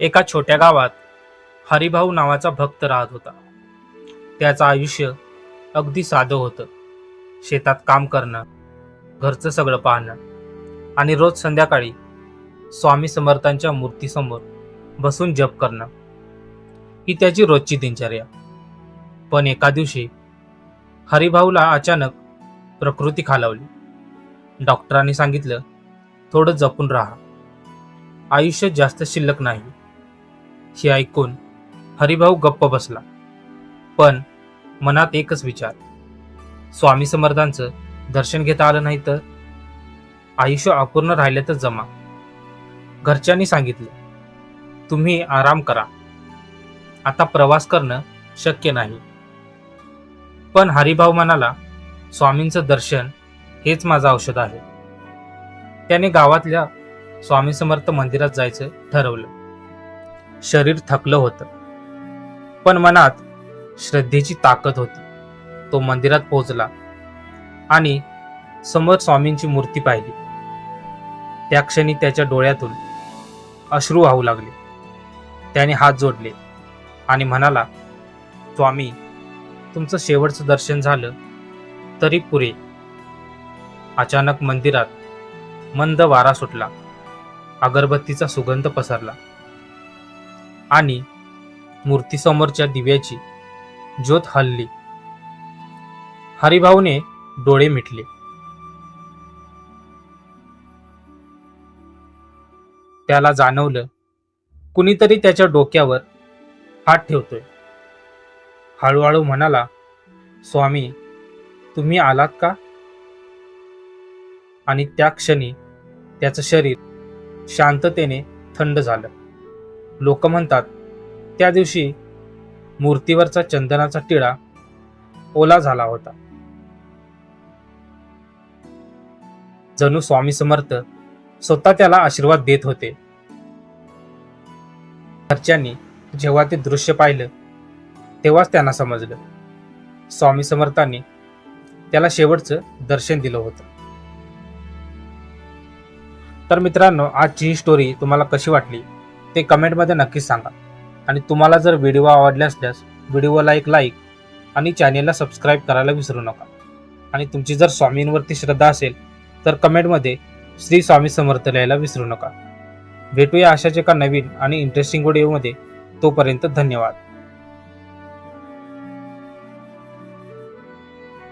एका छोट्या गावात हरिभाऊ नावाचा भक्त राहत होता. त्याचं आयुष्य अगदी साधं होतं. शेतात काम करणं घरचं सगळं पाहणं आणि रोज संध्याकाळी स्वामी समर्थांच्या मूर्तीसमोर बसून जप करणं ही त्याची रोजची दिनचर्या. पण एका दिवशी हरिभाऊला अचानक प्रकृती खालावली. डॉक्टरांनी सांगितलं थोडं जपून राहा. आयुष्य जास्त शिल्लक नाही. हे ऐकून हरिभाऊ गप्प बसला. पण मनात एकच विचार. स्वामी समर्थांचं दर्शन घेता आलं नाही तर? आयुष्य अपूर्ण राहिलं तर जमा. घरच्यांनी सांगितलं तुम्ही आराम करा. आता प्रवास करणं शक्य नाही. पण हरिभाऊ म्हणाला स्वामींचं दर्शन हेच माझं औषध आहे. त्याने गावातल्या स्वामी समर्थ मंदिरात जायचं ठरवलं. शरीर थकलं होतं. पण मनात श्रद्धेची ताकद होती. तो मंदिरात पोहोचला आणि समोर स्वामींची मूर्ती पाहिली. त्या क्षणी त्याच्या डोळ्यातून अश्रू वाहू लागले. त्याने हात जोडले आणि म्हणाला स्वामी तुमचं शेवटचं दर्शन झालं तरी पुरे. अचानक मंदिरात मंद वारा सुटला. अगरबत्तीचा सुगंध पसरला. आणि मूर्तीसमोरच्या दिव्याची ज्योत हलली. हरिभाऊने डोळे मिटले. त्याला जाणवलं कुणीतरी त्याच्या डोक्यावर हात ठेवतोय. हळूहळू म्हणाला स्वामी तुम्ही आलात का? आणि त्या क्षणी त्याचं शरीर शांततेने थंड झालं. लोक म्हणतात त्या दिवशी मूर्तीवरचा चंदनाचा टिळा ओला झाला होता. जणू स्वामी समर्थ स्वतः त्याला आशीर्वाद देत होते. घरच्यांनी जेव्हा ते दृश्य पाहिलं तेव्हाच त्यांना समजलं. स्वामी समर्थांनी त्याला शेवटचं दर्शन दिलं होतं. तर मित्रांनो आजची ही स्टोरी तुम्हाला कशी वाटली? ते कमेंटमध्ये नक्कीच सांगा. आणि तुम्हाला जर व्हिडिओ आवडले असल्यास व्हिडिओला एक लाईक आणि चॅनेलला सबस्क्राईब करायला विसरू नका. आणि तुमची जर स्वामींवरती श्रद्धा असेल तर कमेंटमध्ये श्री स्वामी समर्थ लिहायला विसरू नका. भेटूया अशाच एका नवीन आणि इंटरेस्टिंग व्हिडिओमध्ये तोपर्यंत धन्यवाद.